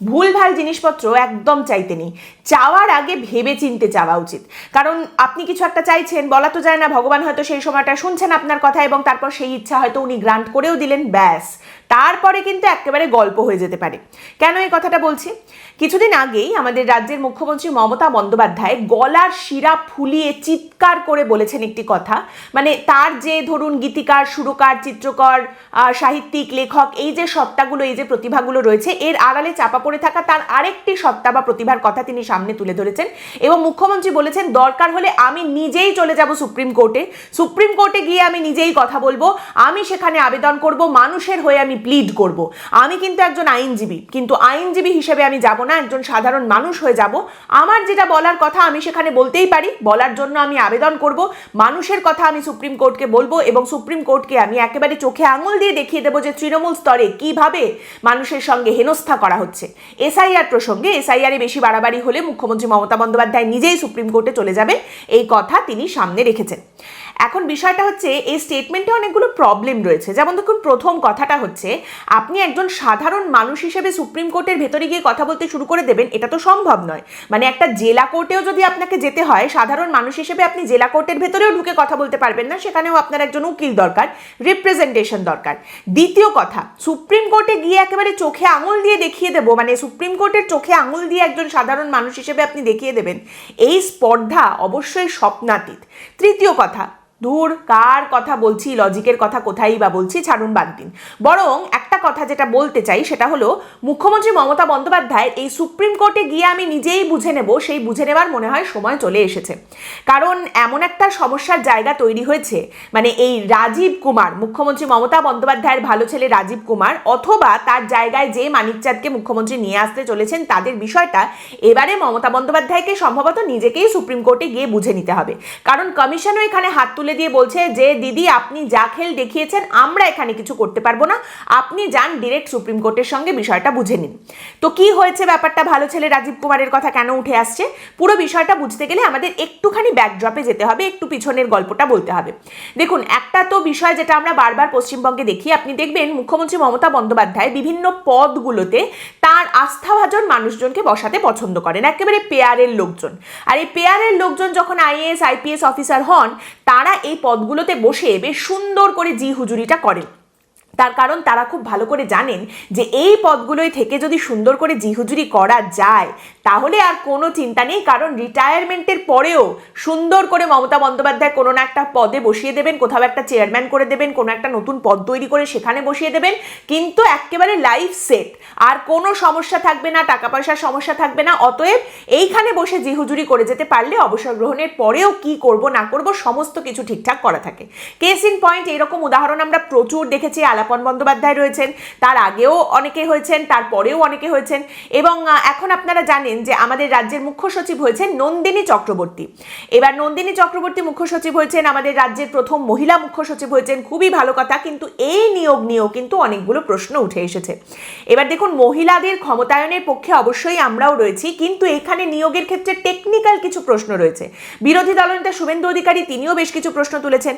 ভুলভাল জিনিসপত্র একদম চাইতে নেই। চাওয়ার আগে ভেবে চিনতে চাওয়া উচিত। কারণ আপনি কিছু একটা চাইছেন, বলা তো যায় না, ভগবান হয়তো সেই সময়টা শুনছেন আপনার কথা এবং তারপর সেই ইচ্ছা হয়তো উনি গ্রান্ট করেও দিলেন, ব্যাস। তারপরে কিন্তু একেবারে গল্প হয়ে যেতে পারে। কেন এই কথাটা বলছি? কিছুদিন আগেই আমাদের রাজ্যের মুখ্যমন্ত্রী মমতা বন্দ্যোপাধ্যায় গলার শিরা ফুলিয়ে চিৎকার করে বলেছেন একটি কথা। মানে তার যে ধরুন গীতিকার, সুরকার, চিত্রকর সাহিত্যিক, লেখক, এই যে সত্তাগুলো, এই যে প্রতিভাগুলো রয়েছে, এর আড়ালে চাপা পড়ে থাকা তার আরেকটি সত্তা বা প্রতিভার কথা তিনি সামনে তুলে ধরেছেন এবং মুখ্যমন্ত্রী বলেছেন, দরকার হলে আমি নিজেই চলে যাব সুপ্রিম কোর্টে। সুপ্রিম কোর্টে গিয়ে আমি নিজেই কথা বলব। আমি সেখানে আবেদন করব, মানুষের হয়ে আমি প্লিড করব। আমি কিন্তু একজন আইনজীবী, কিন্তু আইনজীবী হিসেবে আমি যাব না, একজন সাধারণ মানুষ হয়ে যাব। আমার যেটা বলার কথা আমি সেখানে বলতেই পারি, বলার জন্য আমি আবেদন করব। মানুষের কথা আমি সুপ্রিম কোর্টকে বলব এবং সুপ্রিম কোর্টকে আমি একেবারে চোখে আঙুল দিয়ে দেখিয়ে দেবো যে তৃণমূল স্তরে কীভাবে মানুষের সঙ্গে হেনস্থা করা হচ্ছে। এসআইআর প্রসঙ্গে এসআইআর বেশি বাড়াবাড়ি হলে মুখ্যমন্ত্রী মমতা বন্দ্যোপাধ্যায় নিজেই সুপ্রিম কোর্টে চলে যাবে। এই কথা তিনি সামনে রেখেছেন। এখন বিষয়টা হচ্ছে, এই স্টেটমেন্টে অনেকগুলো প্রবলেম রয়েছে। যেমন দেখুন, প্রথম কথাটা হচ্ছে আপনি একজন সাধারণ মানুষ হিসেবে সুপ্রিম কোর্টের ভেতরে গিয়ে কথা বলতে শুরু করে দেবেন, এটা তো সম্ভব নয়। মানে একটা জেলা কোর্টেও যদি আপনাকে যেতে হয়, সাধারণ মানুষ হিসেবে আপনি জেলা কোর্টের ভেতরেও ঢুকে কথা বলতে পারবেন না, সেখানেও আপনার একজন উকিল দরকার রিপ্রেজেন্টেশন দরকার। দ্বিতীয় কথা, সুপ্রিম কোর্টে গিয়ে একেবারে চোখে আঙুল দিয়ে দেখিয়ে দেবো মানে সুপ্রিম কোর্টের চোখে আঙুল দিয়ে একজন সাধারণ মানুষ হিসেবে আপনি দেখিয়ে দেবেন, এই স্পর্ধা অবশ্যই স্বপ্নাতীত। তৃতীয় কথা দূর, কার কথা বলছি লজিকের কথা কোথায় বা বলছি, ছাড়ুন বাদ দিন। বরং একটা কথা যেটা বলতে চাই, সেটা হলো, মুখ্যমন্ত্রী মমতা বন্দ্যোপাধ্যায় এই সুপ্রিম কোর্টে গিয়ে আমি নিজেই বুঝে নেব, সেই বুঝে নেবার মনে হয় সময় চলে এসেছে। কারণ এমন একটা সমস্যার জায়গা তৈরি হয়েছে মানে এই রাজীব কুমার, মুখ্যমন্ত্রী মমতা বন্দ্যোপাধ্যায়ের ভালো ছেলে রাজীব কুমার, অথবা তার জায়গায় যে মানিকচাঁদকে মুখ্যমন্ত্রী নিয়ে আসতে চলেছেন, তাদের বিষয়টা এবারে মমতা বন্দ্যোপাধ্যায়কে সম্ভবত নিজেকেই সুপ্রিম কোর্টে গিয়ে বুঝে নিতে হবে। কারণ কমিশনও এখানে হাত তুলে দিয়ে বলছে যে, দিদি, আপনি যা খেল দেখিয়েছেন, আমরা এখানে কিছু করতে পারব না। আপনি যান ডিরেক্ট সুপ্রিম কোর্টের সঙ্গে বিষয়টা বুঝে নিন। তো কি হয়েছে ব্যাপারটা? ভালো ছেলে রাজীব কুমারের কথা কেন উঠে আসছে? পুরো বিষয়টা বুঝতে গেলে আমাদের একটুখানি ব্যাকড্রপে যেতে হবে, একটু পিছনের গল্পটা বলতে হবে। দেখুন, একটা তো বিষয় যেটা আমরা বারবার পশ্চিমবঙ্গে দেখি, আপনি দেখবেন মুখ্যমন্ত্রী মমতা বন্দ্যোপাধ্যায় বিভিন্ন পদগুলোতে তার আস্থাভাজন মানুষজনকে বসাতে পছন্দ করেন, একেবারে পেয়ারের লোকজন। আর এই পেয়ারের লোকজন যখন আইএএস, আইপিএস অফিসার হন, তারা এই পদগুলোতে বসে বেশ সুন্দর করে জি হুজুরিটা করেন। তার কারণ তারা খুব ভালো করে জানেন যে এই পদগুলোই থেকে যদি সুন্দর করে জিহুজুরি করা যায় তাহলে আর কোনো চিন্তা নেই, কারণ রিটায়ারমেন্টের পরেও সুন্দর করে মমতা বন্দ্যোপাধ্যায় কোনো না একটা পদে বসিয়ে দেবেন, কোথাও একটা চেয়ারম্যান করে দেবেন, কোনো একটা নতুন পদ তৈরি করে সেখানে বসিয়ে দেবেন, কিন্তু একেবারে লাইফ সেট আর কোনো সমস্যা থাকবে না, টাকা পয়সার সমস্যা থাকবে না, অতএব এইখানে বসে জিহুজুরি করে যেতে পারলে অবসর গ্রহণের পরেও কি করব, না করব, সমস্ত কিছু ঠিকঠাক করা থাকে। কেস ইন পয়েন্ট এরকম উদাহরণ আমরা প্রচুর দেখেছি, আলাপন বন্দ্যোপাধ্যায় রয়েছেন, তার আগেও অনেকে হয়েছেন, তারপরেও অনেকে হয়েছেন, এবং এখন আপনারা জানেন যে আমাদের রাজ্যের মুখ্য সচিব হয়েছেন নন্দিনী চক্রবর্তী। এবার নন্দিনী চক্রবর্তী মুখ্য সচিব হয়েছেন, আমাদের রাজ্যের প্রথম মহিলা মুখ্য সচিব হয়েছেন, খুবই ভালো কথা, কিন্তু এই নিয়োগ নিয়েও কিন্তু অনেকগুলো প্রশ্ন উঠে এসেছে। এবার দেখুন, মহিলাদের ক্ষমতায়নের পক্ষে অবশ্যই আমরাও রয়েছি, কিন্তু এখানে নিয়োগের ক্ষেত্রে টেকনিক্যাল কিছু প্রশ্ন রয়েছে। বিরোধী দলনেতা শুভেন্দু অধিকারী, তিনিও বেশ কিছু প্রশ্ন তুলেছেন।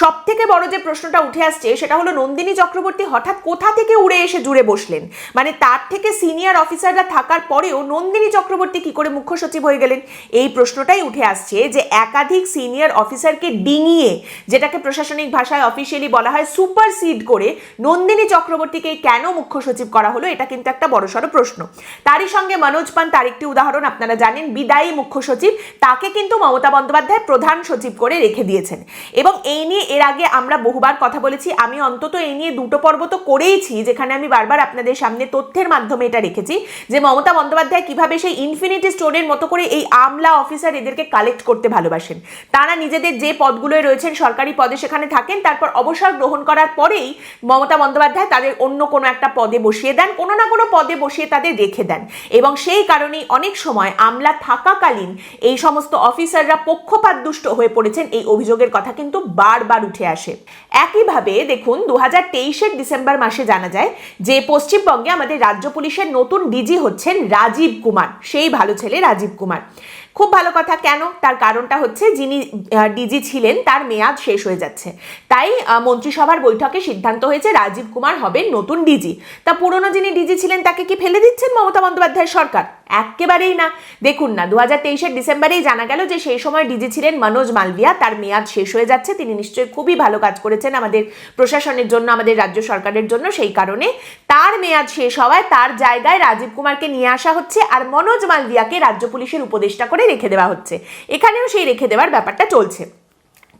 সব থেকে বড় যে প্রশ্নটা উঠে আসছে, সেটা হলো নন্দিনী চক্রবর্তী হঠাৎ কোথা থেকে উড়ে এসে জুড়ে বসলেন? মানে তার থেকে সিনিয়র অফিসাররা থাকার পরেও নন্দিনী চক্রবর্তী কি করে মুখ্য সচিব হয়ে গেলেন? এই প্রশ্নটাই উঠে আসছে যে একাধিক সিনিয়র অফিসারকে ডিঙিয়ে, যেটাকে প্রশাসনিক ভাষায় অফিসিয়ালি বলা হয় সুপারসিড করে নন্দিনী চক্রবর্তীকে কেন মুখ্য সচিব করা হলো, এটা কিন্তু একটা বড়সড় প্রশ্ন। তারই সঙ্গে মনোজ পান, তার একটি উদাহরণ আপনারা জানেন, বিদায়ী মুখ্য সচিব, তাকে কিন্তু মমতা বন্দ্যোপাধ্যায় প্রধান সচিব করে রেখে দিয়েছেন। এবং এই নিয়ে এর আগে আমরা বহুবার কথা বলেছি, আমি অন্তত এই নিয়ে দুটো পর্ব তো করেইছি, যেখানে আমি বারবার আপনাদের সামনে তথ্যের মাধ্যমে এটা রেখেছি যে মমতা বন্দ্যোপাধ্যায় কীভাবে সেই ইনফিনিটি স্টোরের মতো করে এই আমলা অফিসার এদেরকে কালেক্ট করতে ভালোবাসেন। তারা নিজেদের যে পদগুলোয় রয়েছেন, সরকারি পদে সেখানে থাকেন, তারপর অবসর গ্রহণ করার পরেই মমতা বন্দ্যোপাধ্যায় তাদের অন্য কোনো একটা পদে বসিয়ে দেন, কোনো না কোনো পদে বসিয়ে তাদের রেখে দেন। এবং সেই কারণেই অনেক সময় আমলা থাকাকালীন এই সমস্ত অফিসাররা পক্ষপাতদুষ্ট হয়ে পড়েছেন এই অভিযোগের কথা কিন্তু বারবার উঠে আসে। একইভাবে দেখুন দু হাজার ডিসেম্বর মাসে জানা যায় যে পশ্চিমবঙ্গে আমাদের রাজ্য পুলিশের নতুন ডিজি হচ্ছেন রাজীব কুমার। সেই ভালো ছেলে রাজীব কুমার। খুব ভালো কথা, কেন? তার কারণটা হচ্ছে যিনি ডিজি ছিলেন, তার মেয়াদ শেষ হয়ে যাচ্ছে। তাই মন্ত্রিসভার বৈঠকে সিদ্ধান্ত হয়েছে রাজীব কুমার হবেন নতুন ডিজি তা পুরনো যিনি ডিজি ছিলেন, তাকে কি ফেলে দিচ্ছেন মমতা বন্দ্যোপাধ্যায় সরকার? একেবারেই না। দেখুন না দু হাজার তেইশের ডিসেম্বরেই জানা গেল যে সেই সময় ডিজি ছিলেন মনোজ মালভিয়া। তার মেয়াদ শেষ হয়ে যাচ্ছে। তিনি নিশ্চয়ই খুবই ভালো কাজ করেছেন আমাদের প্রশাসনের জন্য, আমাদের রাজ্য সরকারের জন্য সেই কারণে। তার মেয়াদ শেষ হওয়ায় তার জায়গায় রাজীব কুমারকে নিয়ে আসা হচ্ছে আর মনোজ মালভিয়াকে রাজ্য পুলিশের উপদেষ্টা করে রেখে দেওয়া হচ্ছে। এখানেও সেই রেখে দেওয়ার ব্যাপারটা চলছে।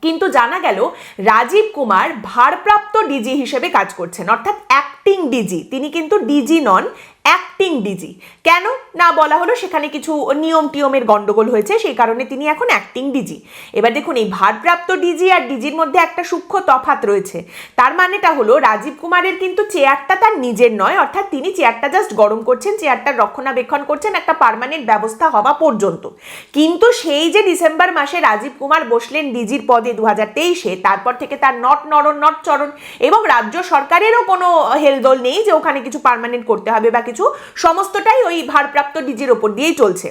কিন্তু জানা গেল, রাজীব কুমার ভারপ্রাপ্ত ডিজি হিসেবে কাজ করছেন। অর্থাৎ অ্যাক্টিং ডিজি। তিনি কিন্তু ডিজি নন অ্যাক্টিং ডিজি কেন? না বলা হলো সেখানে কিছু নিয়ম টিয়মের গন্ডগোল হয়েছে, সেই কারণে তিনি এখন অ্যাক্টিং ডিজি এবার দেখুন, এই ভারপ্রাপ্ত ডিজি আর ডিজির মধ্যে একটা সূক্ষ্ম তফাৎ রয়েছে। তার মানেটা হলো, রাজীব কুমারের কিন্তু চেয়ারটা তার নিজের নয়, অর্থাৎ তিনি চেয়ারটা জাস্ট গরম করছেন চেয়ারটার রক্ষণাবেক্ষণ করছেন একটা পারমানেন্ট ব্যবস্থা হওয়া পর্যন্ত। কিন্তু সেই যে ডিসেম্বর মাসে রাজীব কুমার বসলেন ডিজির পদে দু হাজার তেইশে, তারপর থেকে তার নট নরণ নট চরণ এবং রাজ্য সরকারেরও কোনো হেলদোল নেই যে ওখানে কিছু পারমানেন্ট করতে হবে বা কিছু, সমস্তটাই ওই ভারপ্রাপ্ত ডিজির ওপর দিয়েই চলছে।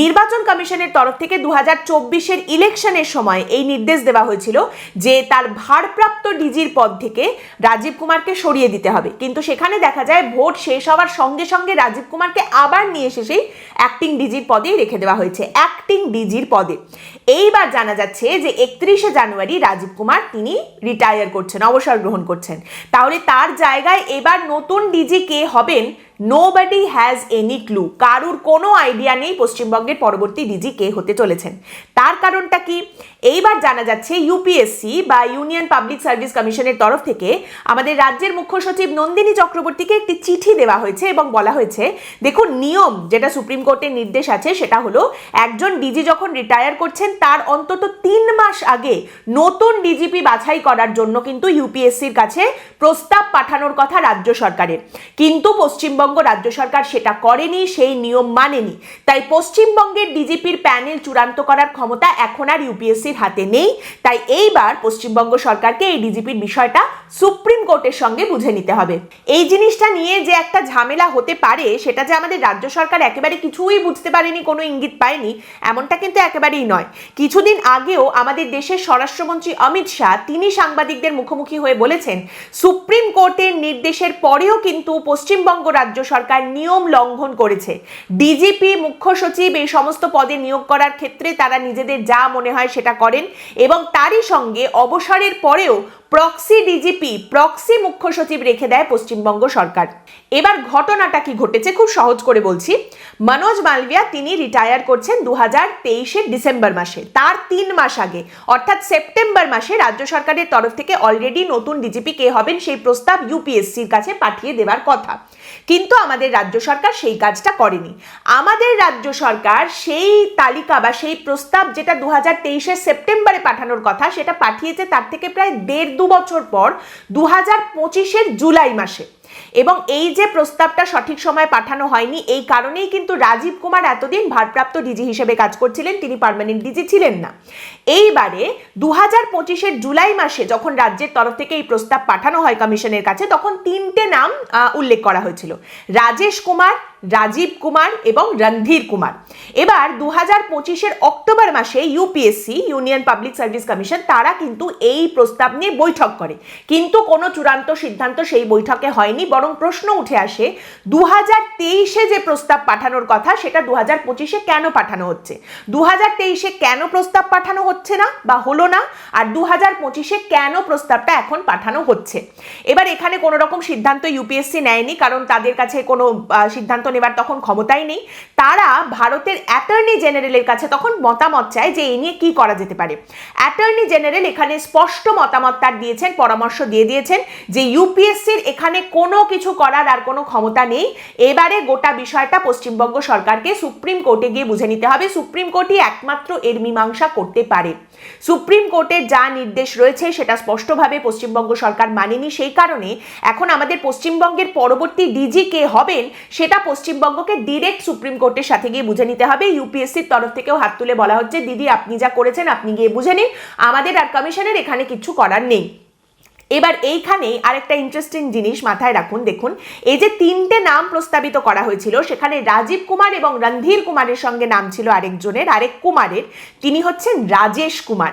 নির্বাচন কমিশনের তরফ থেকে দু হাজার ইলেকশনের সময় এই নির্দেশ দেওয়া হয়েছিল যে তার ভারপ্রাপ্ত ডিজির পদ থেকে রাজীব কুমারকে সরিয়ে দিতে হবে। কিন্তু সেখানে দেখা যায় ভোট শেষ হওয়ার সঙ্গে সঙ্গে রাজীব কুমারকে আবার নিয়ে এসে সেই অ্যাক্টিং ডিজির পদেই রেখে দেওয়া হয়েছে অ্যাক্টিং ডিজির পদে। এইবার জানা যাচ্ছে যে একত্রিশে জানুয়ারি রাজীব কুমার তিনি রিটায়ার করছেন, অবসর গ্রহণ করছেন। তাহলে তার জায়গায় এবার নতুন ডিজি কে হবেন নোবডি হ্যাজ এনি ক্লু কারুর কোনো আইডিয়া নেই পশ্চিমবঙ্গের পরবর্তী ডিজি কে হতে চলেছেন। তার কারণটা কি? এইবার জানা যাচ্ছে ইউপিএসসি বা ইউনিয়ন পাবলিক সার্ভিস কমিশনের তরফ থেকে আমাদের রাজ্যের মুখ্য সচিব নন্দিনী চক্রবর্তীকে একটি চিঠি দেওয়া হয়েছে এবং বলা হয়েছে, দেখুন, নিয়ম যেটা সুপ্রিম কোর্টের নির্দেশ আছে সেটা হলো, একজন ডিজি যখন রিটায়ার করছেন, তার অন্তত তিন মাস আগে নতুন ডিজিপি বাছাই করার জন্য কিন্তু ইউপিএসসির কাছে প্রস্তাব পাঠানোর কথা রাজ্য সরকারের। কিন্তু পশ্চিমবঙ্গ রাজ্য সরকার সেটা করেনি, সেই নিয়ম মানেনি। তাই পশ্চিমবঙ্গের ডিজিপির প্যানেল চূড়ান্ত করার ক্ষমতা এখন আর ইউপিএসসির হাতে নেই। তাই এইবার পশ্চিমবঙ্গ সরকারকে এই ডিজিপির বিষয়টা সুপ্রিম কোর্টের সঙ্গে বুঝে নিতে হবে। এই জিনিসটা নিয়ে যে একটা ঝামেলা হতে পারে, সেটা যে আমাদের রাজ্য সরকার একেবারে কিছুই বুঝতে পারেনি, কোনো ইঙ্গিত পায়নি, এমনটা কিন্তু একেবারেই নয়। কিছুদিন আগেও আমাদের দেশের স্বরাষ্ট্রমন্ত্রী অমিত শাহ, তিনি সাংবাদিকদের মুখোমুখি হয়ে বলেছেন, সুপ্রিম কোর্টের নির্দেশের পরেও কিন্তু পশ্চিমবঙ্গ রাজ্য সরকার নিয়ম লঙ্ঘন করেছে। ডিজিপি মুখ্য সচিব এই সমস্ত পদে নিয়োগ করার ক্ষেত্রে তারা নিজেদের যা মনে হয় সেটা করেন এবং তারই সঙ্গে অবসরের পরেও প্রক্সি ডিজিপি প্রক্সি মুখ্য সচিব রেখে দেয় পশ্চিমবঙ্গ সরকার। এবার ঘটনাটা কি ঘটেছে খুব সহজ করে বলছি। মনোজ মালভিয়া, তিনি রিটায়ার করছেন দু হাজার তেইশের ডিসেম্বর মাসে। তার তিন মাস আগে, অর্থাৎ সেপ্টেম্বর মাসে রাজ্য সরকারের তরফ থেকে অলরেডি নতুন ডিজিপি কে হবেন সেই প্রস্তাব ইউপিএসসির কাছে পাঠিয়ে দেওয়ার কথা। কিন্তু আমাদের রাজ্য সরকার সেই কাজটা করেনি। আমাদের রাজ্য সরকার সেই তালিকা বা সেই প্রস্তাব যেটা দু হাজার তেইশের সেপ্টেম্বরে পাঠানোর কথা, সেটা পাঠিয়েছে তার থেকে প্রায় দেড় দু বছর পর দু হাজার পঁচিশের জুলাই মাসে। এবং এই যে প্রস্তাবটা সঠিক সময় পাঠানো হয়নি, এই কারণেই কিন্তু রাজীব কুমার এতদিন ভারপ্রাপ্ত ডিজি হিসেবে কাজ করছিলেন, তিনি পার্মানেন্ট ডিজি ছিলেন না। এইবারে দু হাজার পঁচিশের জুলাই মাসে যখন রাজ্যের তরফ থেকে এই প্রস্তাব পাঠানো হয় কমিশনের কাছে, তখন তিনটে নাম উল্লেখ করা হয়েছিল। রাজেশ কুমার রাজীব কুমার এবং রণধীর কুমার। এবার দু হাজার পঁচিশের অক্টোবর মাসে UPSC union public service commission তারা কিন্তু এই প্রস্তাব নিয়ে বৈঠক করে। কিন্তু কোনো চূড়ান্ত সিদ্ধান্ত সেই বৈঠকে হয়নি, বরং প্রশ্ন উঠে আসে দু হাজার তেইশে যে প্রস্তাব পাঠানোর কথা, সেটা দু হাজার পঁচিশে কেন পাঠানো হচ্ছে? দু হাজার তেইশে কেন প্রস্তাব পাঠানো হচ্ছে না বা হলো না? আর দু হাজার পঁচিশে কেন প্রস্তাবটা এখন পাঠানো হচ্ছে? এবার এখানে কোনো রকম সিদ্ধান্ত ইউপিএসসি নেয়নি, কারণ তাদের কাছে কোনো সিদ্ধান্ত নেবার তখন ক্ষমতাই নেই। তারা ভারতের অ্যাটর্নি জেনারেলের কাছে তখন মতামত চায় যে এই নিয়ে কি করা যেতে পারে। অ্যাটর্নি জেনারেল এখানে স্পষ্ট মতামত তার দিয়েছেন, পরামর্শ দিয়ে দিয়েছেন যে ইউপিএসসির এখানে কোনো কিছু করার আর কোনো ক্ষমতা নেই। এবারে গোটা বিষয়টা পশ্চিমবঙ্গ সরকারকে সুপ্রিম কোর্টে গিয়ে বুঝে নিতে হবে। সুপ্রিম কোর্টই একমাত্র এর মীমাংসা করতে পারে। সুপ্রিম কোর্টের যা নির্দেশ রয়েছে সেটা স্পষ্টভাবে পশ্চিমবঙ্গ সরকার মানেনি। সেই কারণে এখন আমাদের পশ্চিমবঙ্গের পরবর্তী ডিজি কে হবেন, সেটা পশ্চিমবঙ্গকে ডিরেক্ট সুপ্রিম কোর্টের সাথে গিয়ে বুঝে নিতে হবে। ইউপিএসসির তরফ থেকেও হাত তুলে বলা হচ্ছে, দিদি, আপনি যা করেছেন, আপনি গিয়ে বুঝে নিন। আমাদের আর কমিশনের এখানে কিছু করার নেই। এবার এইখানেই আরেকটা ইন্টারেস্টিং জিনিস মাথায় রাখুন, দেখুন। এই যে তিনটে নাম প্রস্তাবিত করা হয়েছিল, সেখানে রাজীব কুমার এবং রণধীর কুমারের সঙ্গে নাম ছিল আরেকজনের, আরেক কুমারের। তিনি হচ্ছেন রাজেশ কুমার।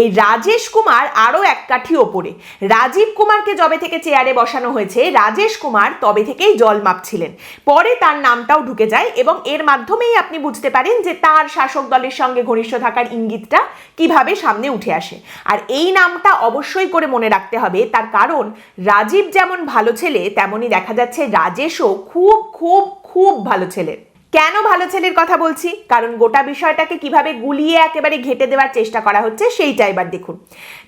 এই রাজেশ কুমার আরও এক কাঠি ওপরে। রাজীব কুমারকে যবে থেকে চেয়ারে বসানো হয়েছে, রাজেশ কুমার তবে থেকেই জল মাপছিলেন। পরে তার নামটাও ঢুকে যায় এবং এর মাধ্যমেই আপনি বুঝতে পারেন যে তার শাসক দলের সঙ্গে ঘনিষ্ঠ থাকার ইঙ্গিতটা কীভাবে সামনে উঠে আসে। আর এই নামটা অবশ্যই করে মনে রাখতে হবে। তার কারণ, রাজীব যেমন ভালো ছেলে, তেমনই দেখা যাচ্ছে রাজেশও খুব খুব খুব ভালো ছেলে। কেন ভালো ছেলের কথা বলছি? কারণ গোটা বিষয়টাকে কীভাবে গুলিয়ে একেবারে ঘেটে দেওয়ার চেষ্টা করা হচ্ছে সেইটা এবার দেখুন।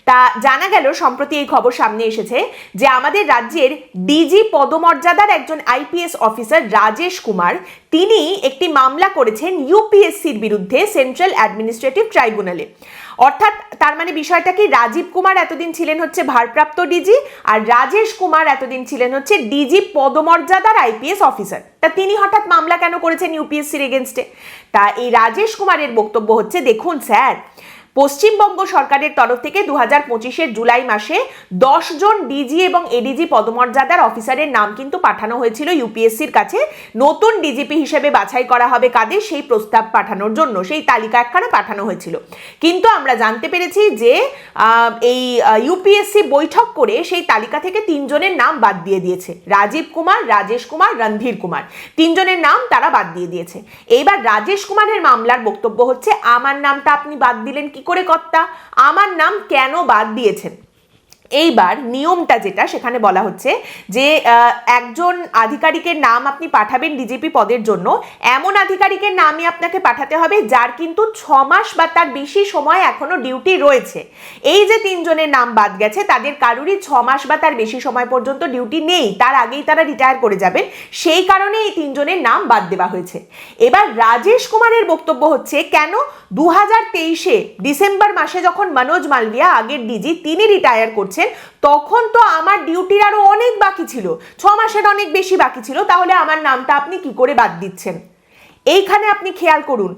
তা জানা গেল, সম্প্রতি এই খবর সামনে এসেছে যে আমাদের রাজ্যের ডিজি পদমর্যাদার একজন আইপিএস অফিসার রাজেশ কুমার, তিনি একটি মামলা করেছেন ইউপিএসসির বিরুদ্ধে সেন্ট্রাল অ্যাডমিনিস্ট্রেটিভ ট্রাইব্যুনালে অর্থাৎ তার মানে বিষয়টা কি, রাজীব কুমার এতদিন ছিলেন হচ্ছে ভারপ্রাপ্ত ডিজি আর রাজেশ কুমার এতদিন ছিলেন হচ্ছে ডিজি পদমর্যাদার আইপিএস অফিসার তা তিনি হঠাৎ মামলা কেন করেছেন ইউপিএসসির এগেনস্টে তা এই রাজেশ কুমারের বক্তব্য হচ্ছে, দেখুন স্যার পশ্চিমবঙ্গ সরকারের তরফ থেকে দু হাজার পঁচিশের জুলাই মাসে দশ জন ডিজি এবং এডিজি পদমর্যাদার অফিসারের নাম কিন্তু পাঠানো হয়েছিল ইউপিএসসির কাছে। নতুন ডিজিপি হিসেবে বাছাই করা হবে কাদের? সেই প্রস্তাব পাঠানোর জন্য, সেই তালিকা একখানা পাঠানো হয়েছিল। কিন্তু আমরা জানতে পেরেছি যে এই ইউপিএসসি বৈঠক করে সেই তালিকা থেকে তিনজনের নাম বাদ দিয়ে দিয়েছে। রাজীব কুমার, রাজেশ কুমার, রণধীর কুমার। তিনজনের নাম তারা বাদ দিয়ে দিয়েছে। এইবার রাজেশ কুমারের মামলার বক্তব্য হচ্ছে, আমার নামটা আপনি বাদ দিলেন, কি করে কর্তা আমার নাম কেন বাদ দিয়েছেন? এইবার নিয়মটা যেটা, সেখানে বলা হচ্ছে যে একজন আধিকারিকের নাম আপনি পাঠাবেন ডিজিপি পদের জন্য, এমন আধিকারিকের নামই আপনাকে পাঠাতে হবে যার কিন্তু ছ মাস বা তার বেশি সময় এখনও ডিউটি রয়েছে। এই যে তিনজনের নাম বাদ গেছে, তাদের কারুরই ছ মাস বা তার বেশি সময় পর্যন্ত ডিউটি নেই, তার আগেই তারা রিটায়ার করে যাবেন, সেই কারণে এই তিনজনের নাম বাদ দেওয়া হয়েছে। এবার রাজেশ কুমারের বক্তব্য হচ্ছে, কেন দু হাজার তেইশে ডিসেম্বর মাসে যখন মনোজ মালভিয়া, আগের ডিজি, তিনি রিটায়ার করছেন তখন তো আমার ডিউটির আরও অনেক বাকি ছিল, ছ মাসের অনেক বেশি বাকি ছিল, তাহলে আমার নামটা আপনি কি করে বাদ দিচ্ছেন? এইখানে আপনি খেয়াল করুন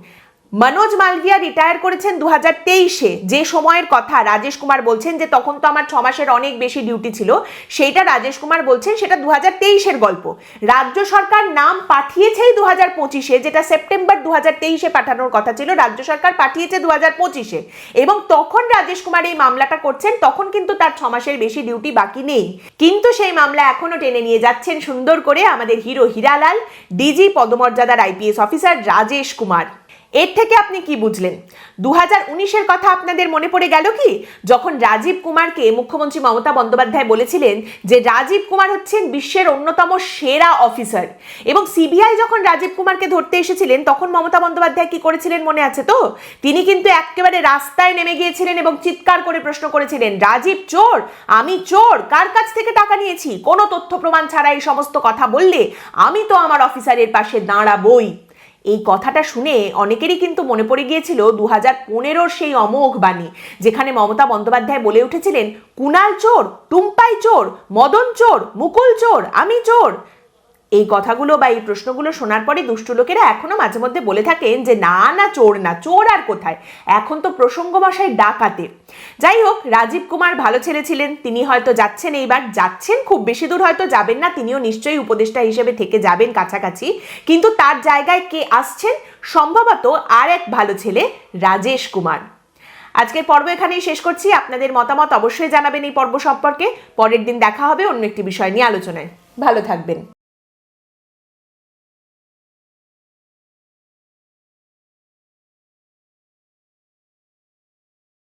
মনোজ মালভিয়া রিটায়ার করেছেন দু হাজার তেইশে। যে সময়ের কথা রাজেশ কুমার বলছেন যে, তখন তো আমার ছ মাসের অনেক বেশি ডিউটি ছিল, সেইটা রাজেশ কুমার বলছেন, সেটা দু হাজার তেইশের গল্প। রাজ্য সরকার নাম পাঠিয়েছেই দু হাজার পঁচিশে, যেটা সেপ্টেম্বর দু হাজার তেইশে পাঠানোর কথা ছিল, রাজ্য সরকার পাঠিয়েছে দু হাজার পঁচিশে। এবং তখন রাজেশ কুমার এই মামলাটা করছেন, তখন কিন্তু তার ছ মাসের বেশি ডিউটি বাকি নেই। কিন্তু সেই মামলা এখনও টেনে নিয়ে যাচ্ছেন সুন্দর করে আমাদের হিরো হীরালাল, ডিজি পদমর্যাদার আইপিএস অফিসার রাজেশ কুমার। এর থেকে আপনি কি বুঝলেন? দু হাজার উনিশের কথা আপনাদের মনে পড়ে গেল কি? যখন রাজীব কুমারকে মুখ্যমন্ত্রী মমতা বন্দ্যোপাধ্যায় বলেছিলেন যে রাজীব কুমার হচ্ছেন বিশ্বের অন্যতম সেরা অফিসার এবং সিবিআই যখন রাজীব কুমারকে ধরতে এসেছিলেন, তখন মমতা বন্দ্যোপাধ্যায় কি করেছিলেন মনে আছে তো? তিনি কিন্তু একেবারে রাস্তায় নেমে গিয়েছিলেন এবং চিৎকার করে প্রশ্ন করেছিলেন, রাজীব চোর, আমি চোর, কার কাছ থেকে টাকা নিয়েছি? কোনো তথ্য প্রমাণ ছাড়া এই সমস্ত কথা বললে আমি তো আমার অফিসারের পাশে দাঁড়াবই। এই কথাটা শুনে অনেকেরই কিন্তু মনে পড়ে গিয়েছিল দু হাজার পনেরোর সেই অমোঘ বাণী, যেখানে মমতা বন্দ্যোপাধ্যায় বলে উঠেছিলেন কুনাল চোর, টুম্পাই চোর, মদন চোর, মুকুল চোর, আমি চোর। এই কথাগুলো বা এই প্রশ্নগুলো শোনার পরে দুষ্টু লোকেরা এখনও মাঝে মধ্যে বলে থাকেন যে, না না, চোর না, চোর আর কোথায়? এখন তো প্রসঙ্গ মশাই ডাকাতে। যাই হোক, রাজীব কুমার ভালো ছেলে ছিলেন। তিনি হয়তো যাচ্ছেন এইবার। যাচ্ছেন খুব বেশি দূর হয়তো যাবেন না। তিনিও নিশ্চয়ই উপদেষ্টা হিসেবে থেকে যাবেন কাছাকাছি। কিন্তু তার জায়গায় কে আসছেন? সম্ভবত আর এক ভালো ছেলে, রাজেশ কুমার। আজকের পর্ব এখানেই শেষ করছি। আপনাদের মতামত অবশ্যই জানাবেন এই পর্ব সম্পর্কে। পরের দিন দেখা হবে অন্য একটি বিষয় নিয়ে আলোচনায়। ভালো থাকবেন।